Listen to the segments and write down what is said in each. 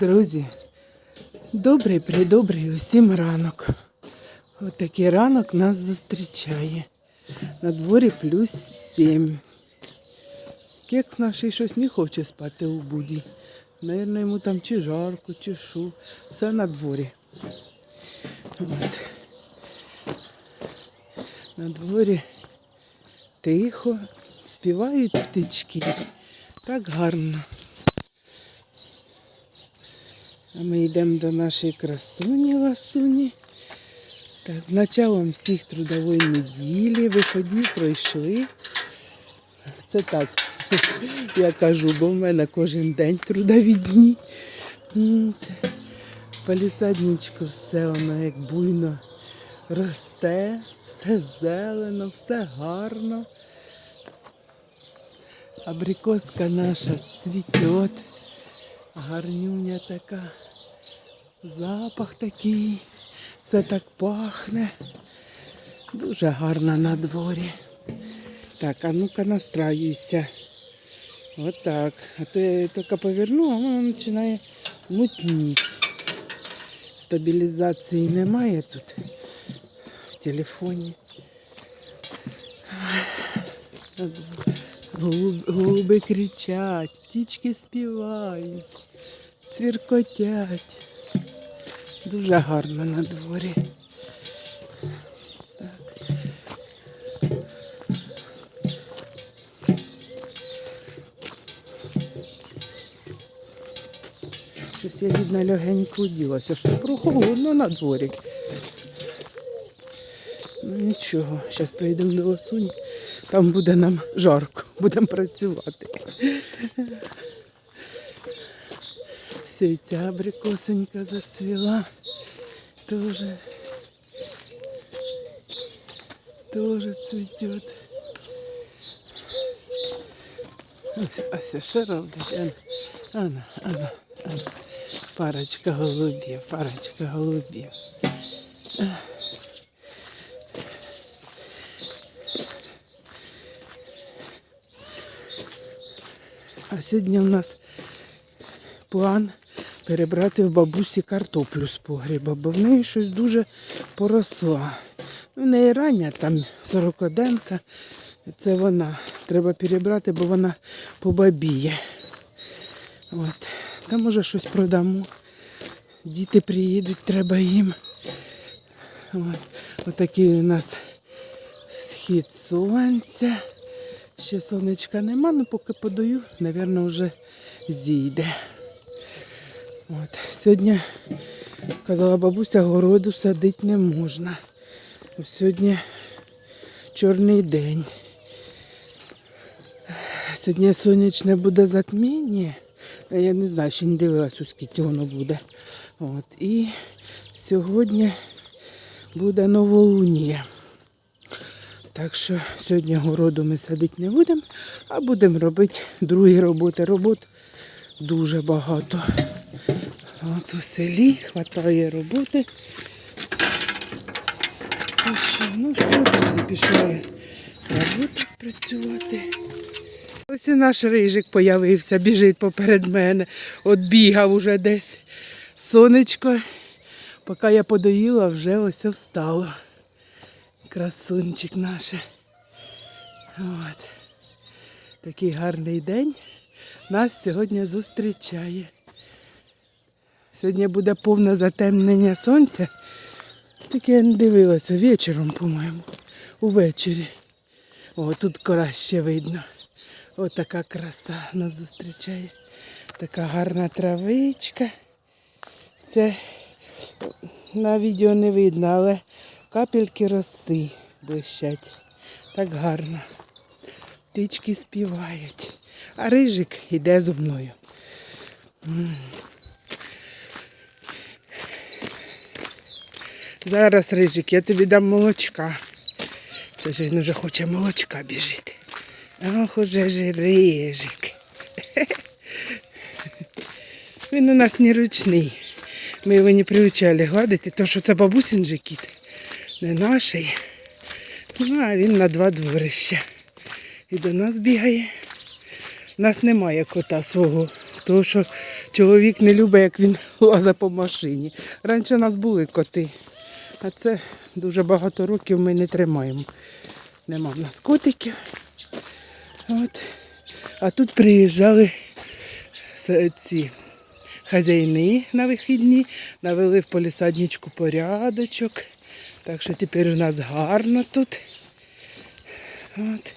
Друзі, добрий придобрий усім ранок. Отакий ранок нас зустрічає. На дворі плюс сім. Кекс наш щось не хоче спати у буді. Наверно, йому там чи жарко, чи що. Все на дворі. От. На дворі тихо, співають птички. Так гарно. А ми йдемо до нашої красуні ласуні. Так, з началом всіх трудової неділі, виходні пройшли. Це так, я кажу, бо в мене кожен день трудові дні. Палісадничку все воно як буйно росте, все зелено, все гарно. Абрикоска наша цвітет, гарнюня така, запах такий, все так пахне. Дуже гарно на дворі. Так, а ну-ка настраюйся. Отак. А то я тільки поверну, а воно починає мутніти. Стабілізації немає тут в телефоні. Голуби кричать, птічки співають, цвіркотять. Дуже гарно на дворі. Так. Щось я видно легенько ділася, що прохолодно на дворі. Ну нічого, зараз прийдемо до Лосуні, там буде нам жарко, будемо працювати. Все, і ця абрикосенька зацвіла. Тоже. Тоже цвітет. Ось, ось ще робить. Ана, ана, ана. Парочка голубів, парочка голубів. А сьогодні у нас план перебрати в бабусі картоплю з погріба, бо в неї щось дуже поросла. В неї рання, там сорокоденка. Це вона. Треба перебрати, бо вона побабіє. От. Там може щось продамо. Діти приїдуть, треба їм. От. Отакий у нас схід сонця. Ще сонечка нема, ну поки подаю, напевно, вже зійде. От. Сьогодні, казала бабуся, городу садити не можна. Ось Сьогодні чорний день. Сьогодні сонячне буде затміння. Я не знаю, ще не дивилась, скільки воно буде. От. І сьогодні буде новолунія. Так що сьогодні городу ми садити не будемо, а будемо робити другі роботи. Робот дуже багато. От у селі вистачає роботи. Ну все, друзі, пішла я роботи працювати. Ось і наш рижик появився, біжить поперед мене. От бігав уже десь. Сонечко, поки я подоїла, вже ось встало. Красунчик наш. От. Такий гарний день нас сьогодні зустрічає. Сьогодні буде повне затемнення сонця. Таке я не дивилася вечором, по-моєму. Увечері. О, тут краще видно. Ось така краса нас зустрічає. Така гарна травичка. Це на відео не видно, але капельки роси блищать. Так гарно. Птички співають. А рижик іде зо мною. Зараз, рижик, я тобі дам молочка. Це ж він вже хоче молочка біжити. Ох, уже ж рижик. Він у нас не ручний. Ми його не приучали гладити, то що це бабусин же кіт, не наший. Ну, а він на два дворища. І до нас бігає. У нас немає кота свого, тому що Чоловік не любить, як він лазить по машині. Раніше у нас були коти, а це дуже багато років ми не тримаємо. Нема в нас котиків. От. А тут приїжджали ці хазяїни на вихідні, навели в полісадничку порядочок. Так що тепер у нас гарно тут. От.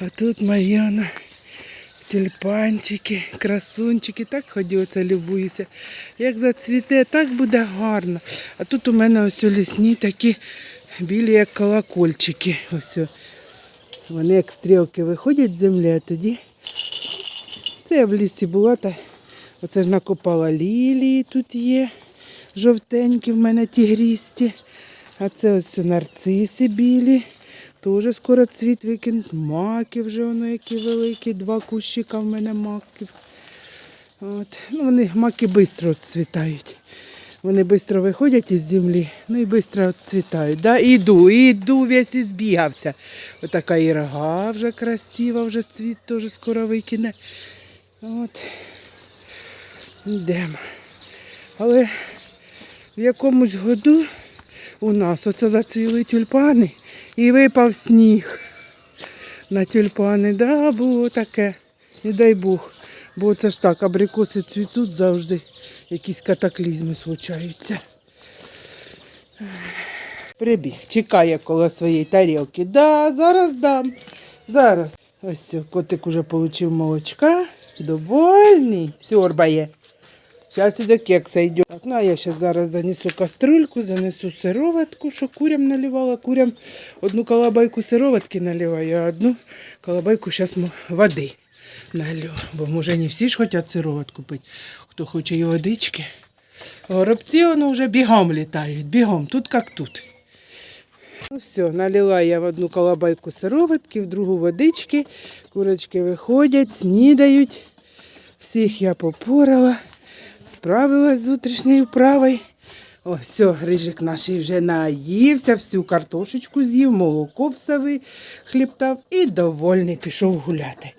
А тут Мар'яна, тюльпанчики, красунчики, так ходіться, любуюся. Як зацвіте, так буде гарно. А тут у мене ось лісні такі білі, як колокольчики. Ось. Вони як стрілки виходять з землі, а тоді. Це я в лісі була, та оце ж накопала лілії тут є. Жовтенькі в мене тігрісті. А це ось нарциси білі. Теж скоро цвіт викинуть. Маки вже воно які великі. Два кущика в мене маків. От. Ну, вони маки швидко цвітають. Вони швидко виходять із землі, ну і швидко цвітають. Да? Іду, іду, весь і збігався. Отака і рога вже красива, вже цвіт теж скоро викине. От. Йдемо. Але в якомусь году у нас оце зацвіли тюльпани і випав сніг на тюльпани. Да, було таке. Не дай Бог. Бо це ж так, абрикоси цвітуть завжди, якісь катаклізми случаються. Прибіг, чекає коло своєї тарілки. Да, зараз дам. Зараз. Ось котик уже отримав молочка. Довольний. Сьорбає. Зараз і до кекса йде. Так, ну а я ще зараз занесу кастрюльку, занесу сироватку, що курям наливала. Курям одну колобайку сироватки наливаю, а одну колобайку зараз води налю. Бо може не всі ж хочуть сироватку пити. Хто хоче і водички. Горобці воно вже бігом літають, бігом, тут як тут. Ну все, налила я в одну колобайку сироватки, в другу водички. Курочки виходять, снідають. Всіх я попорала, справилась з утрішньою правою. О, все, рижик наш вже наївся, всю картошечку з'їв, молоко все вихліптав і довольний пішов гуляти.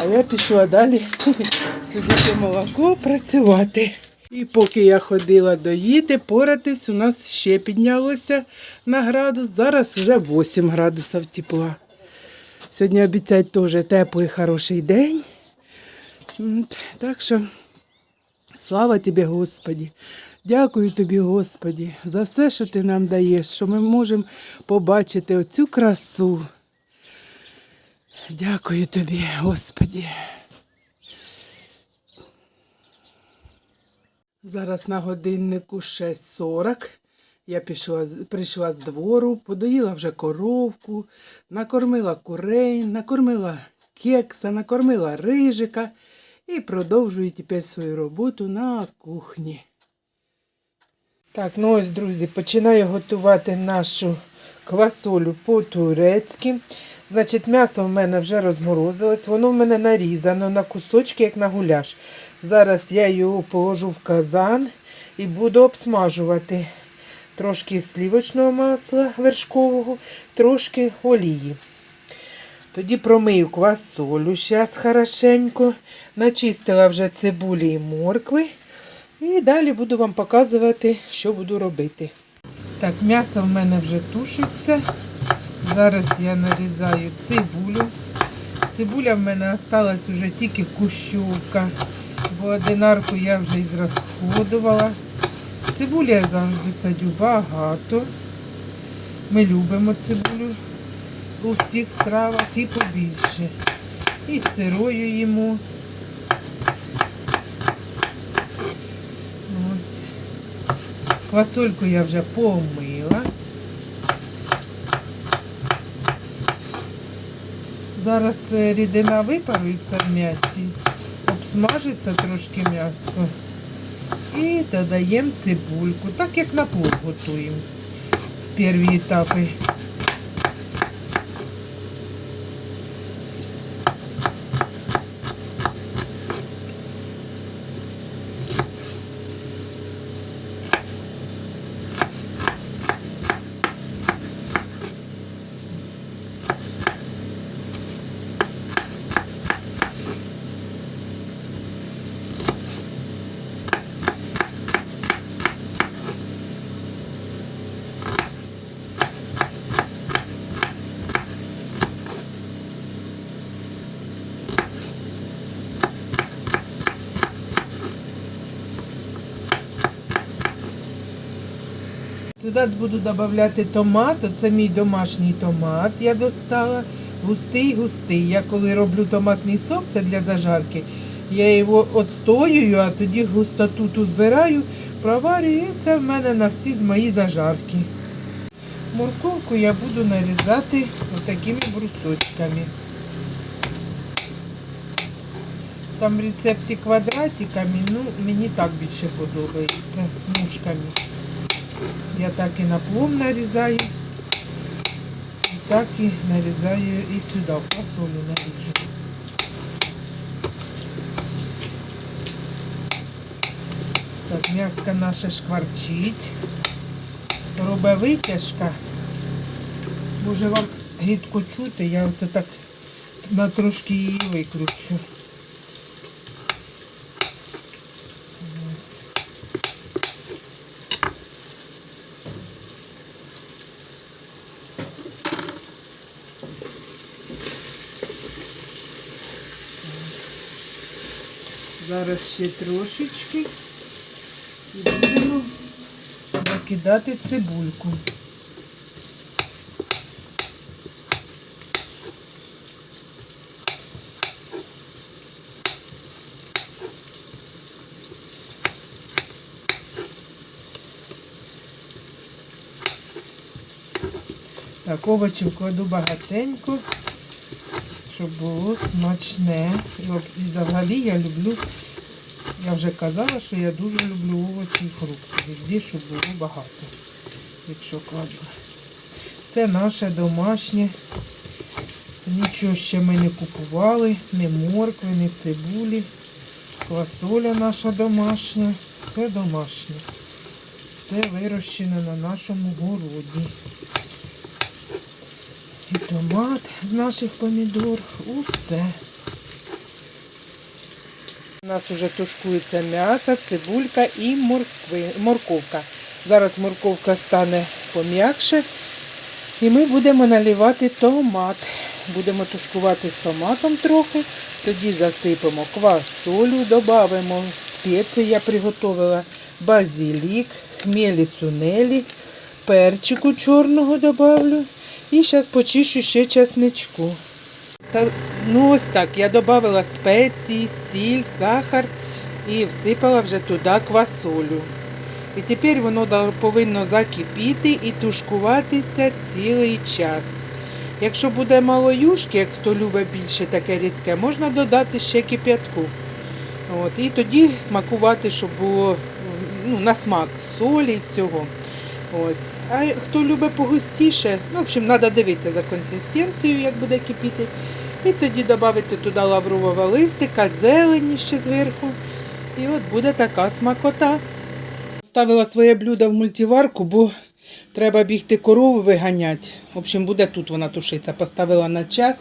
А я пішла далі сидіти молоко працювати. І поки я ходила доїти, поратись, у нас ще піднялося на градус. Зараз вже 8 градусів тепла. Сьогодні обіцяють теж теплий хороший день. Так що слава тобі, Господі. Дякую тобі, Господі, за все, що ти нам даєш, що ми можемо побачити оцю красу. Дякую тобі, Господі. Зараз на годиннику 6.40. Я пішла, прийшла з двору, подоїла вже коровку, накормила курей, накормила кекса, накормила рижика і продовжую тепер свою роботу на кухні. Так, ну ось, друзі, починаю готувати нашу квасолю по-турецьки. Значить, м'ясо в мене вже розморозилось, воно в мене нарізано на кусочки, як на гуляш. Зараз я його положу в казан і буду обсмажувати трошки слівочного масла вершкового, трошки олії. Тоді промию квасолю зараз хорошенько, начистила вже цибулі і моркви. І далі буду вам показувати, що буду робити. Так, м'ясо в мене вже тушиться. Зараз я нарізаю цибулю. Цибуля в мене осталась уже тільки кущовка, бо одинарку я вже ізрасходувала. Цибулі я завжди садю багато. Ми любимо цибулю у всіх стравах і побільше. І сирою їмо. Ось. Квасольку я вже помила. Зараз е, рідина випарується в м'ясі, обсмажиться трошки м'яско. І додаємо цибульку, так як на плов готуємо в перші етапи. Сюди буду додавати томат. Це мій домашній томат. Я достала. Густий, густий. Я коли роблю томатний сок, це для зажарки. Я його отстоюю, а тоді густоту ту збираю, проварюю. І це в мене на всі з мої зажарки. Морковку я буду нарізати отакими брусочками. Там в рецепті квадратиками, ну мені так більше подобається, смужками. Я так і на плом нарізаю, і так і нарізаю і сюди, в фасолю наріжу. Так, м'яско наше шкварчить. Робить витяжка. Може вам гідко чути, я оце так на трошки її виключу. Зараз ще трошечки і будемо закидати цибульку. Так, овочів кладу багатенько, щоб було смачне. І, взагалі я люблю, я вже казала, що я дуже люблю овочі і фрукти. Везде, щоб було багато, якщо кладу. Все наше домашнє. Нічого ще ми не купували, ні моркви, ні цибулі. Квасоля наша домашня. Все домашнє. Все вирощено на нашому городі. І томат з наших помідор. Усе. У нас вже тушкується м'ясо, цибулька і морковка. Зараз морковка стане пом'якше. І ми будемо наливати томат. Будемо тушкувати з томатом трохи. Тоді засипемо квасолю, додамо спеції. Я приготувала базилік, хмелі сунелі, перчику чорного добавлю. І зараз почищу ще чесничку. Та, ну ось так, я додала спеції, сіль, сахар і всипала вже туди квасолю. І тепер воно повинно закипіти і тушкуватися цілий час. Якщо буде мало юшки, як хто любить більше таке рідке, можна додати ще кип'ятку. От, і тоді смакувати, щоб було ну, на смак солі і всього. Ось. А хто любить погустіше, ну, в общем, треба дивитися за консистенцією, як буде кипіти. І тоді додати туди лаврового листика, зелені ще зверху. І от буде така смакота. Ставила своє блюдо в мультиварку, бо треба бігти корову виганяти. В общем, буде тут вона тушиться. Поставила на час.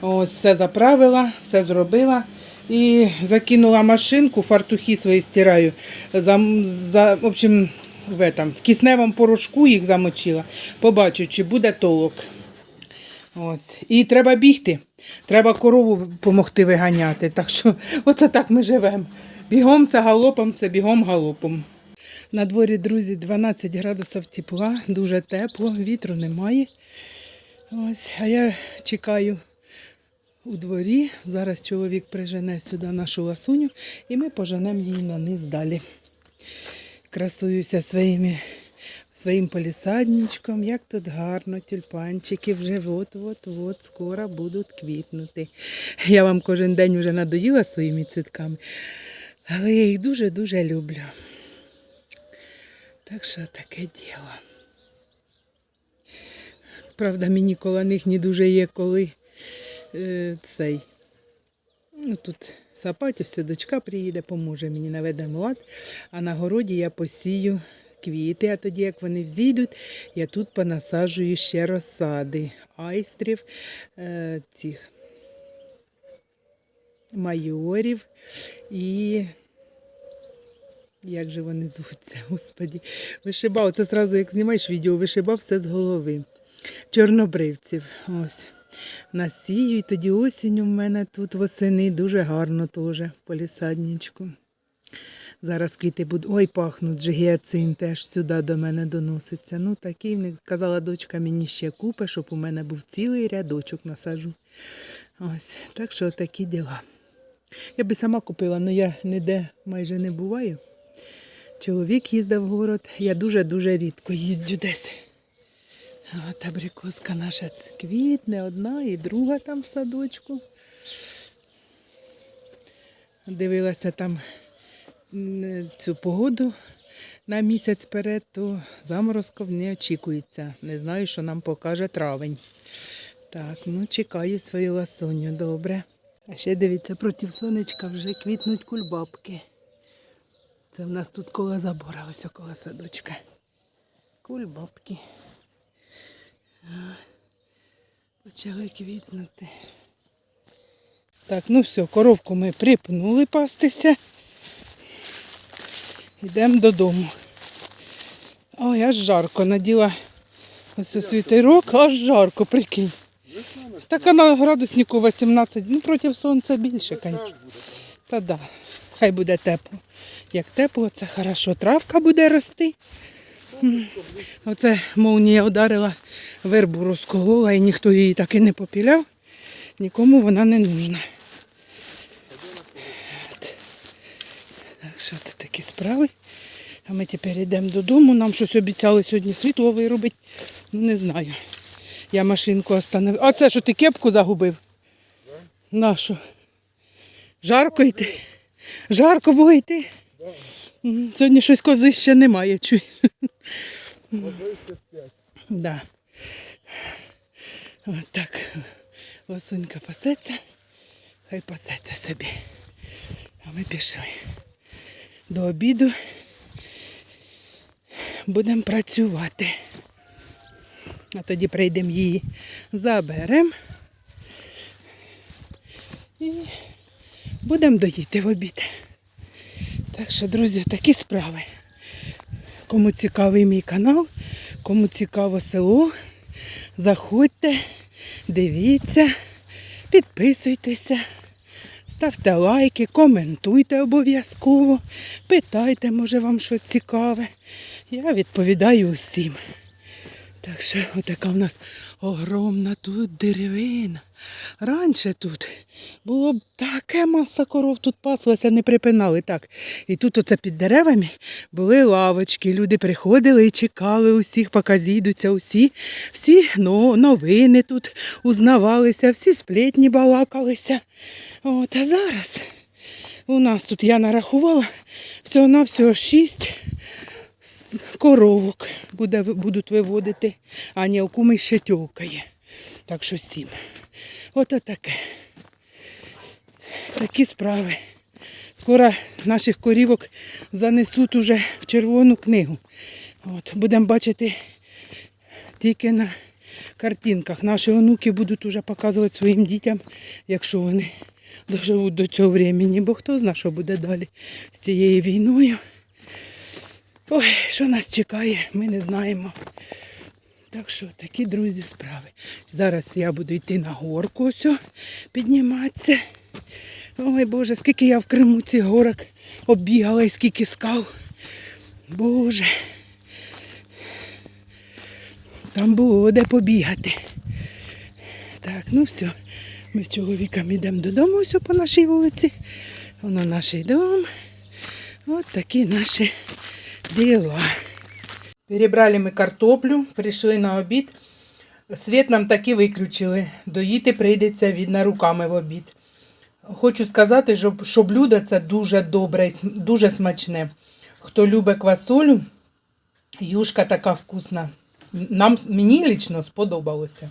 Ось все заправила, все зробила. І закинула машинку, фартухи свої стираю. За, за, в общем, в, этом, в кисневому порошку їх замочила. Побачу, чи буде толок. Ось. І треба бігти. Треба корову допомогти виганяти. Так що оце так ми живемо. Бігом все галопом, це бігом галопом. На дворі, друзі, 12 градусів тепла, дуже тепло, вітру немає. Ось, а я чекаю у дворі. Зараз чоловік прижене сюди нашу ласуню і ми поженемо її на низ далі. Красуюся своїми, своїм полісадничком. Як тут гарно, тюльпанчики вже от-от-от скоро будуть квітнути. Я вам кожен день вже надоїла своїми цвітками, але я їх дуже-дуже люблю. Так що таке діло. Правда, мені коло них не дуже є коли е, цей. Ну, тут сапаті, все, дочка приїде, поможе мені наведемо лад. А на городі я посію квіти, а тоді, як вони взійдуть, я тут понасаджую ще розсади айстрів, е, цих майорів і як же вони звуться, господі. Вишибав, це одразу як знімаєш відео, вишибав все з голови. Чорнобривців. Ось. Насію, і тоді осінь у мене тут восени дуже гарно теж в полісадничку. Зараз квіти будуть. Ой, пахнуть же гіацин теж сюди до мене доноситься. Ну, такий в них казала дочка, мені ще купи, щоб у мене був цілий рядочок насажу. Ось, так що такі діла. Я би сама купила, але я ніде майже не буваю. Чоловік їздив в город, я дуже-дуже рідко їздю десь. От абрикоска наша квітне, одна і друга там в садочку. Дивилася там цю погоду на місяць перед, то заморозків не очікується. Не знаю, що нам покаже травень. Так, ну чекаю свою ласуню, добре. А ще дивіться, проти сонечка вже квітнуть кульбабки. Це в нас тут коло забора, ось около садочка. Кульбабки. Почали квітнути. Так, ну все, коровку ми припнули пастися. Йдемо додому. Ой, аж жарко. Наділа ось світерок, аж жарко, прикинь. Так а на градуснику 18, ну проти сонця більше, звісно. Та да, хай буде тепло. Як тепло, це хорошо. Травка буде рости. Оце молнія ударила, вербу розколола і ніхто її так і не попіляв. Нікому вона не нужна. От. Так що це такі справи. А ми тепер йдемо додому. Нам щось обіцяли сьогодні світло виробити. Ну не знаю. Я машинку остановив. А це що ти кепку загубив? Нашу. Жарко йти. Жарко було йти. Сьогодні щось кози ще немає. Чуй. Да. От так. Лосунька пасеться. Хай пасеться собі. А ми пішли. До обіду будемо працювати. А тоді прийдемо її, заберемо і будемо доїти в обід. Так що, друзі, такі справи. Кому цікавий мій канал, кому цікаво село, заходьте, дивіться, підписуйтеся, ставте лайки, коментуйте обов'язково, питайте, може вам щось цікаве. Я відповідаю усім. Так що отака в нас огромна тут деревина. Раніше тут було б таке маса коров тут паслася, не припинали так. І тут оце під деревами були лавочки. Люди приходили і чекали усіх, поки зійдуться усі. Всі ну, новини тут узнавалися, всі сплетні балакалися. От, а зараз у нас тут я нарахувала всього-навсього шість коровок буде, будуть виводити, а ні, у куми ще тьовкає. Так що сім. Ото таке. Такі справи. Скоро наших корівок занесуть уже в червону книгу. От, будемо бачити тільки на картинках. Наші онуки будуть уже показувати своїм дітям, якщо вони доживуть до цього времени. Бо хто знає, що буде далі з цією війною. Ой, що нас чекає, ми не знаємо. Так що такі друзі справи. Зараз я буду йти на горку ось, підніматися. Ой Боже, скільки я в Криму цих горок оббігала і скільки скал. Боже. Там було де побігати. Так, ну все. Ми з чоловіком йдемо додому ось по нашій вулиці. Воно наш дом. От такі наші дела. Перебрали ми картоплю, прийшли на обід. Світ нам таки виключили. Доїти прийдеться видно руками в обід. Хочу сказати, що блюдо це дуже добре, і дуже смачне. Хто любить квасолю, юшка така вкусна. Нам, мені лічно сподобалося.